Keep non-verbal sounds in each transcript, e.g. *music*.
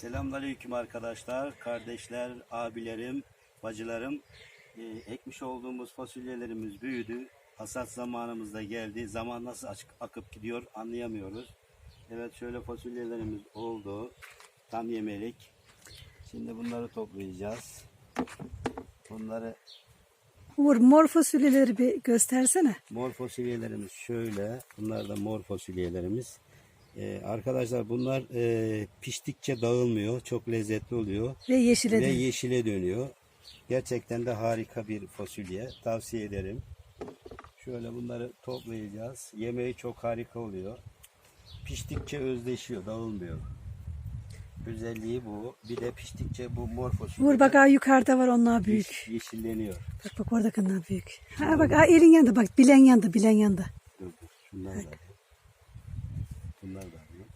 Selamünaleyküm arkadaşlar, kardeşler, abilerim, bacılarım. Ee, ekmiş olduğumuz fasulyelerimiz büyüdü. Hasat zamanımız da geldi. Zaman nasıl akıp gidiyor anlayamıyoruz. Evet şöyle fasulyelerimiz oldu. Tam yemelik. Şimdi bunları toplayacağız. Bunları Uğur mor fasulyeleri bir göstersene. Mor fasulyelerimiz şöyle. Bunlar da mor fasulyelerimiz. Ee, arkadaşlar bunlar e, piştikçe dağılmıyor. Çok lezzetli oluyor. Ve yeşile Ve yeşile dönüyor. Gerçekten de harika bir fasulye. Tavsiye ederim. Şöyle bunları toplayacağız. Yemeği çok harika oluyor. Piştikçe özleşiyor, dağılmıyor. Özelliği bu. Bir de piştikçe bu mor fasulye Uğur bak ha yukarıda var onlar büyük. yeş- yeşilleniyor. Bak bak oradakinden büyük. Ha bak ha elin yanında bak bilen yanında bilen yanında. Dur dur. Şunlar da. Bunlar da alayım.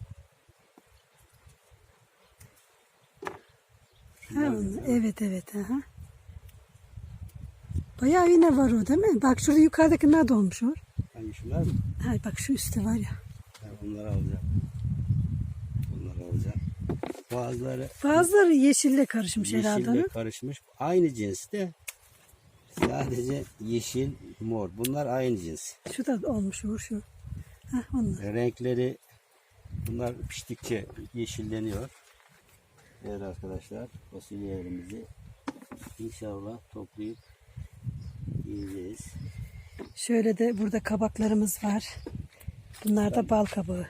Ha, evet evet. Aha. Bayağı yine var o değil mi? Bak şurada yukarıdakiler de olmuş Uğur. Hangi şunlar mı? Ha, bak şu üstte var ya. Ha, bunları alacağım. Bunları alacağım. Bazıları Bazıları yeşille karışmış herhalde. yeşille karışmış. Aynı cinste. Sadece yeşil, mor. Bunlar aynı cins. Şu da olmuş Uğur şu. Ha, onlar. Renkleri bunlar piştikçe yeşilleniyor. Evet arkadaşlar fasulyelerimizi inşallah toplayıp yiyeceğiz. Şöyle de burada kabaklarımız var. Bunlar da bal kabağı.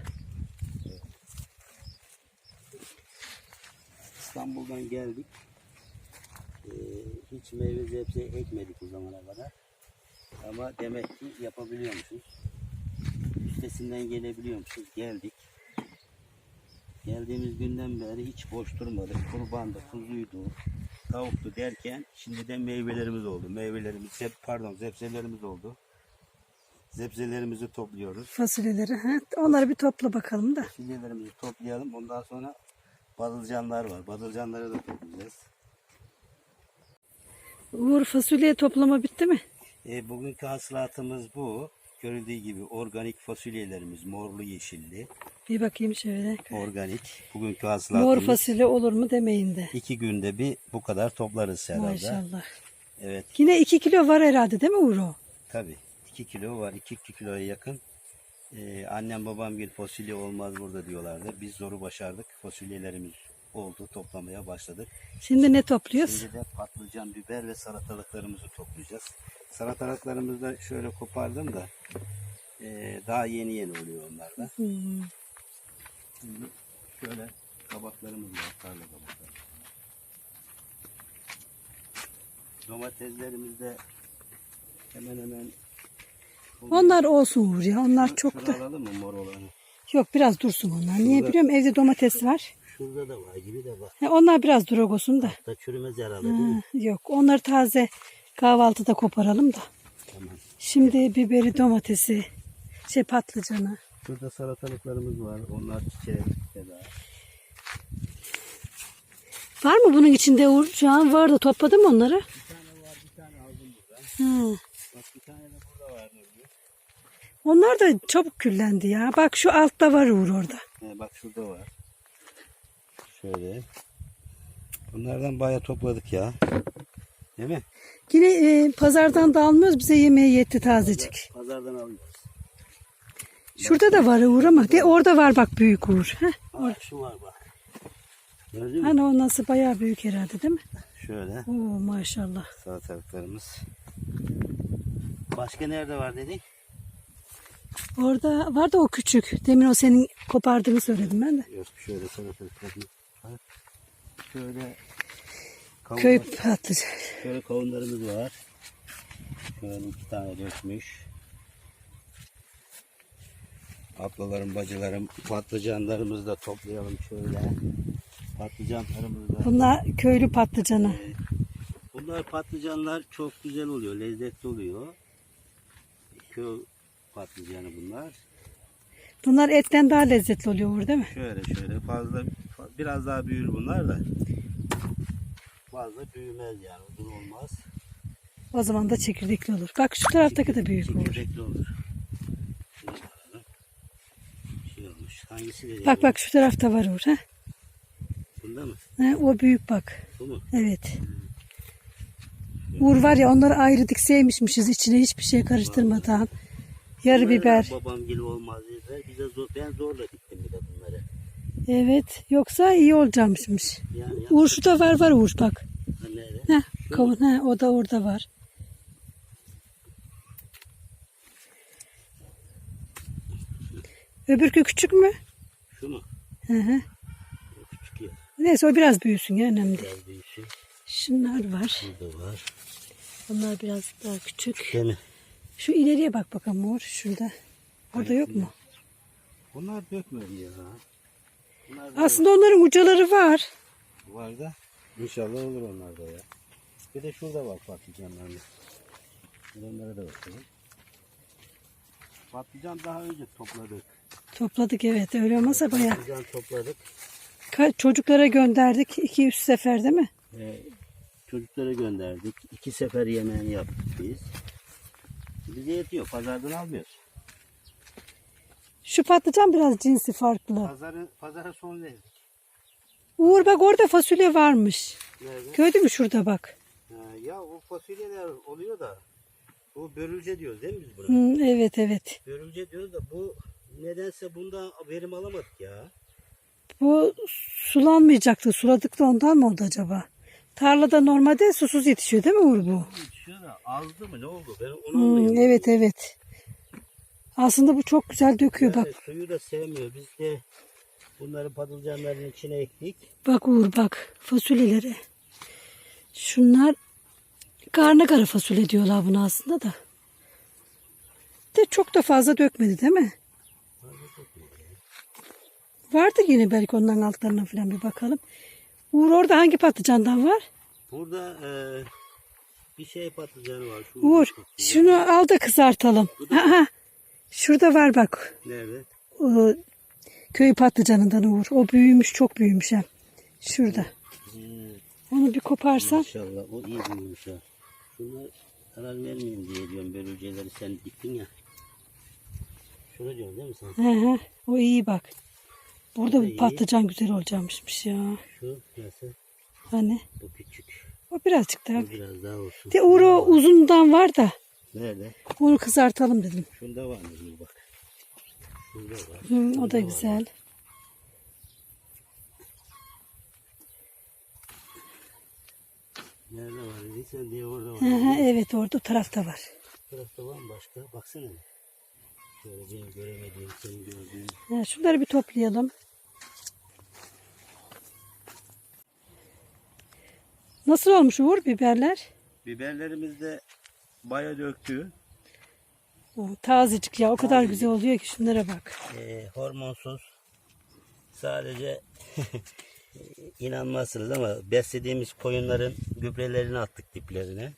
İstanbul'dan geldik. Ee, hiç meyve zebze ekmedik bu zamana kadar. Ama demek ki yapabiliyormuşuz. Üstesinden gelebiliyormuşuz. Geldik. Geldiğimiz günden beri hiç boş durmadık. Kurbandı, kuzuydu, tavuktu derken şimdi de meyvelerimiz oldu. Meyvelerimiz, zeb- pardon zebzelerimiz oldu. Zebzelerimizi topluyoruz. Fasulyeleri. Ha? Onları bir topla bakalım da. Fasulyelerimizi toplayalım. Ondan sonra badılcanlar var. Badılcanları da toplayacağız. Uğur fasulye toplama bitti mi? E, bugünkü hasılatımız bu. Görüldüğü gibi organik fasulyelerimiz morlu yeşilli. Bir bakayım şöyle. Organik. Bugünkü Mor hasılatımız fasulye olur mu demeyin de. iki günde bir bu kadar toplarız herhalde. Maşallah. Evet Yine 2 kilo var herhalde değil mi Uğur o? tabi. 2 kilo var. 2 kiloya yakın. E, annem babam bir fasulye olmaz burada diyorlardı. Biz zoru başardık. Fasulyelerimiz oldu. Toplamaya başladık. Şimdi ne topluyoruz? Şimdi de patlıcan, biber ve salatalıklarımızı toplayacağız. Salatalıklarımızı da şöyle kopardım da eee, daha yeni yeni oluyor onlar da. Hmm. Şimdi şöyle kabaklarımız var, tarla kabakları. Domateslerimiz de hemen hemen Onlar olsun ya. Onlar çok da. alalım mı mor olanı? Yok biraz dursun onlar. Niye Şurada- biliyorum evde domates var. Şurada da var gibi de var. Ha, onlar biraz durag olsun da. Da çürümez herhalde değil mi? Yok onları taze kahvaltıda koparalım da. Tamam. Şimdi biberi, domatesi, şey patlıcanı. Şurada salatalıklarımız var. Onlar çiçeğe feda. Var mı bunun içinde Uğur? Şu an vardı. Topladın mı onları? Bir tane var, bir tane aldım buradan. Ha. Bak bir tane de burada var Nurgül. Onlar da çabuk küllendi ya. Bak şu altta var Uğur orada. He, bak şurada var. Şöyle. Bunlardan bayağı topladık ya. Değil mi? Yine e, pazardan da almıyoruz. Bize yemeğe yetti tazecik. Pazardan alıyoruz. Şurada da var Uğur ama. De orada var bak büyük Uğur. Heh. Aa, şu var bak. Gördün mü? Hani o nasıl bayağı büyük herhalde değil mi? Şöyle Oo maşallah. salatalıklarımız. Başka nerede var dedik? Orada var da o küçük. Demin o senin kopardığını söyledim ben de. Yok şöyle salatalıklarımız var. Şöyle kavun, Köy patlıcan. şöyle kavunlarımız var. Şöyle iki tane dökmüş. Ablalarım, bacılarım, patlıcanlarımızı da toplayalım şöyle. Patlıcanlarımızı da. Bunlar köylü patlıcanı. Bunlar patlıcanlar çok güzel oluyor, lezzetli oluyor. Köy patlıcanı bunlar. Bunlar etten daha lezzetli oluyor değil mi? Şöyle şöyle fazla biraz daha büyür bunlar da. Fazla büyümez yani uzun olmaz. O zaman da çekirdekli olur. Bak şu taraftaki de büyük Uğur. Çekirdekli olur. Şey olmuş. Hangisi de Bak bak şu tarafta var Uğur. Heh. Bunda mı? He, o büyük bak. Bu mu? Evet. Uğur var ya onları ayrı dikseymişmişiz içine hiçbir şey karıştırmadan. Yarı biber. Babam gibi olmaz dediler. Bize zor, ben zorla diktim. Evet. Yoksa iyi olacakmış. Yani ya, Uğur şu da var var Uğur bak. nerede? Heh, kavun he, o da orada var. Öbürkü küçük mü? Şu mu? Hı hı. O küçük ya. Neyse o biraz büyüsün ya önemli değil. Biraz. Şunlar var. Burada var. Bunlar biraz daha küçük. Mi? Şu ileriye bak bakalım Uğur şurada. Orada yok mu? Bunlar dökmedi ya. Bunlar Aslında onların ucaları var. var da. İnşallah olur onlar da ya. Bir de şurada var patlıcanlar. Onlara da bakalım. Patlıcan daha önce topladık. Topladık evet öyle olmasa baya. Patlıcan topladık. Ka- çocuklara gönderdik. 2-3 sefer değil mi? Ee, çocuklara gönderdik. İki sefer yemeğini yaptık biz. Bize yetiyor. Pazardan almıyoruz. Şu patlıcan biraz cinsi farklı. Pazarı, pazara son verdik. Uğur bak orada fasulye varmış. Nerede? Gördün mü şurada bak. Ha, ya bu fasulyeler oluyor da bu börülce diyoruz değil mi biz buna? Hı, evet evet. Börülce diyoruz da bu nedense bundan verim alamadık ya. Bu sulanmayacaktı. Suladık da ondan mı oldu acaba? Tarlada normalde susuz yetişiyor değil mi Uğur bu? Yetişiyor da azdı mı ne oldu? Ben onu Hmm, anlayamadım. evet evet. Aslında bu çok güzel döküyor Yani bak. suyu da sevmiyor. Biz de bunları patlıcanların içine ektik. Bak Uğur bak fasulyeleri. Şunlar karnı kara fasulye diyorlar buna aslında da. De çok da fazla dökmedi değil mi? Vardı yine belki onların altlarına falan bir bakalım. Uğur orada hangi patlıcandan var? Burada e, bir şey patlıcanı var. Şu Uğur şunu al da kızartalım. Aha, şurada var bak. Nerede? O, köy patlıcanından Uğur. O büyümüş çok büyümüş hem. Şurada. Hmm, Onu bir koparsan. maşallah o iyi büyümüş ha. Şunlar zarar vermeyeyim diye diyorum börülceleri sen diktin ya. Şunu diyorsun değil mi sen? Hı hı, o iyi bak. Burada bu iyi. patlıcan güzel olacakmış ya. Şu nasıl? Hani Bu küçük. o birazcık daha. Bu biraz daha olsun. De Uğur o uzundan var da Nerede? onu kızartalım dedim. Şunda var mı? Dur bak. Şurada var. Hı, o da var. güzel. Nerede var dediysen diye orada var. Hı hı, evet orada o tarafta var. Bu tarafta var mı başka? Baksana. Şöyle benim göremediğim, senin gördüğün. Ha, şunları bir toplayalım. Nasıl olmuş Uğur biberler? Biberlerimiz de baya döktü. O, tazecik ya o kadar güzel oluyor ki şunlara bak. Ee, hormonsuz. Sadece *laughs* inanmazsınız ama beslediğimiz koyunların gübrelerini attık diplerine.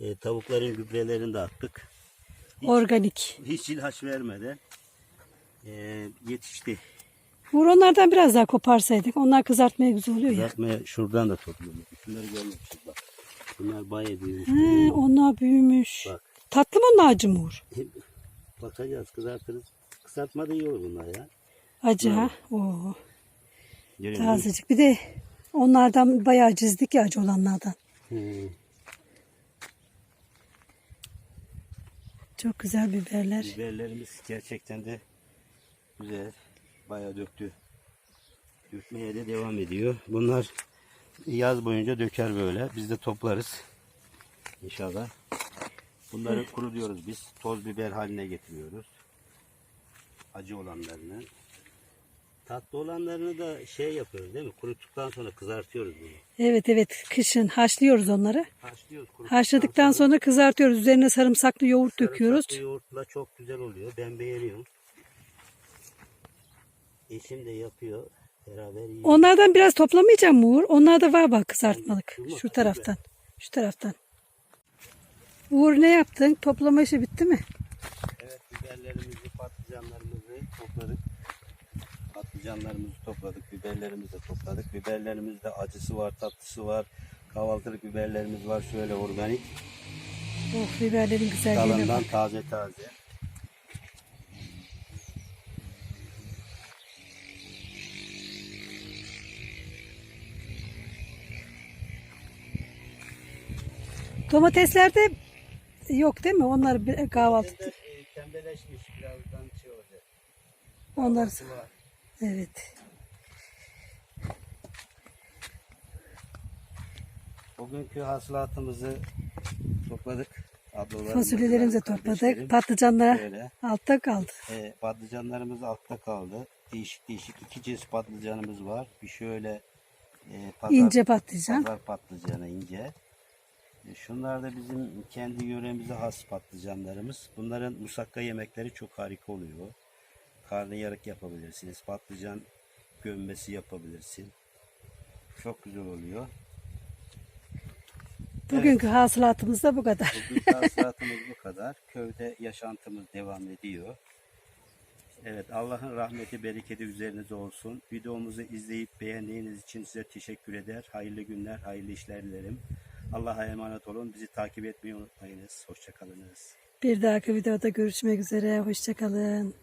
Ee, tavukların gübrelerini de attık. Organik. Hiç ilaç vermeden ee, yetişti. Uğur onlardan biraz daha koparsaydık. Onlar kızartmaya güzel oluyor ya. Kızartmaya şuradan da topluyorum. Şunları görmemişiz bak. Bunlar bayağı büyümüş. He, onlar büyümüş. Bak. Tatlı mı onlar acı mı Uğur? *laughs* Bakacağız kızartırız. Kızartma da iyi olur bunlar ya. Acı ha. Oo, tazecik. Bir de onlardan bayağı cizdik ya acı olanlardan. Hı. Çok güzel biberler. Biberlerimiz gerçekten de güzel. Bayağı döktü. Dökmeye de devam ediyor. Bunlar yaz boyunca döker böyle. Biz de toplarız. İnşallah. Bunları kuru diyoruz biz. Toz biber haline getiriyoruz. Acı olanlarını. Tatlı olanlarını da şey yapıyoruz değil mi? Kuruttuktan sonra kızartıyoruz bunu. Evet evet kışın haşlıyoruz onları. Haşlıyoruz. Haşladıktan sonra kızartıyoruz. Üzerine sarımsaklı yoğurt döküyoruz. Sarımsaklı yoğurtla çok güzel oluyor. Ben beğeniyorum. Eşim de yapıyor. Beraber. Onlardan biraz toplamayacağım mı Uğur? Onlar da var bak kızartmalık. Şu taraftan. Şu taraftan. Uğur ne yaptın? Toplama işi bitti mi? Evet biberlerimizi, patlıcanlarımızı topladık. Patlıcanlarımızı topladık, biberlerimizi de topladık. Biberlerimizde acısı var, tatlısı var. Kahvaltılık biberlerimiz var şöyle organik. Oh biberlerin güzelliğine bak. Dalından taze taze. Domateslerde yok değil mi? Onlar bir kahvaltı. Şimdi, e, birazdan şey olacak. Onlar var. evet. Bugünkü hasılatımızı topladık. Ablalarım, Fasulyelerimizi kardeşlerim. topladık. Patlıcanlar Böyle. altta kaldı. E, patlıcanlarımız altta kaldı. Değişik değişik iki cins patlıcanımız var. Bir şöyle e, pazar, İnce patlıcan. pazar patlıcanı ince. E, şunlar da bizim kendi yöremize has patlıcanlarımız. Bunların musakka yemekleri çok harika oluyor. Karnıyarık yapabilirsiniz. Patlıcan gömmesi yapabilirsin. Çok güzel oluyor. Bugünkü hasılatımız da bu kadar. Bugün hasılatımız bu kadar. Köyde yaşantımız devam ediyor. Evet Allah'ın rahmeti bereketi üzerinize olsun. Videomuzu izleyip beğendiğiniz için size teşekkür eder. Hayırlı günler, hayırlı işler dilerim. Allah'a emanet olun. Bizi takip etmeyi unutmayınız. Hoşçakalınız. Bir dahaki videoda görüşmek üzere. Hoşçakalın.